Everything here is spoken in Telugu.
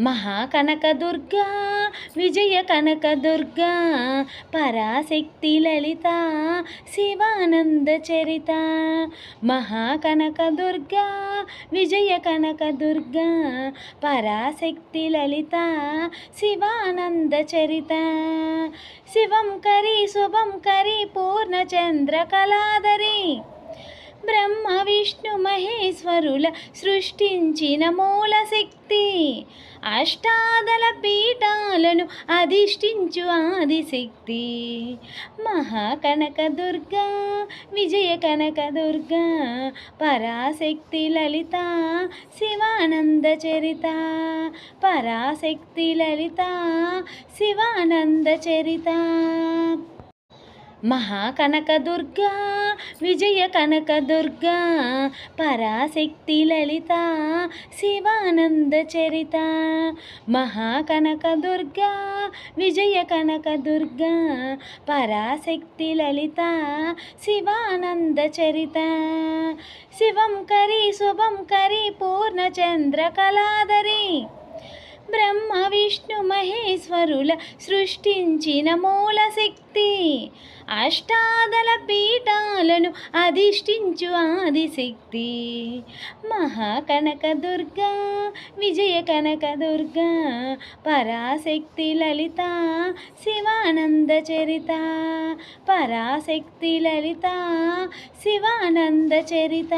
మహాకనకదుర్గా విజయ కనకదుర్గా పరాశక్తి లలిత శివానంద చరిత. మహాకనకదుర్గా విజయ కనకదుర్గా పరాశక్తి లలిత శివానంద చరిత. శివం కరి శుభం కరి పూర్ణచంద్ర కళాధరి బ్రహ్మ విష్ణు మహేశ్వరుల సృష్టించిన మూల శక్తి. అష్టాదల పీఠాలను అధిష్ఠించు ఆదిశక్తి. మహాకనక దుర్గా విజయ కనక దుర్గా పరాశక్తి లలిత శివానంద చరిత. పరాశక్తి లలిత శివానంద చరిత. మహాకనకదుర్గా విజయ కనకదుర్గా పరాశక్తి లలిత శివానంద చరిత. మహాకనకదుర్గా విజయ కనకదుర్గా పరాశక్తి లలిత శివానంద చరిత. శివం కరి శుభం కరి పూర్ణచంద్ర కళాధరి. బ్రహ్మ విష్ణు మహేశ్వరుల సృష్టించిన మూల శక్తి. అష్టాదల పీఠాలను అధిష్ఠించు ఆదిశక్తి. మహాకనక దుర్గా విజయ కనక దుర్గా పరాశక్తి లలిత శివానంద చరిత. పరాశక్తి లలిత శివానంద చరిత.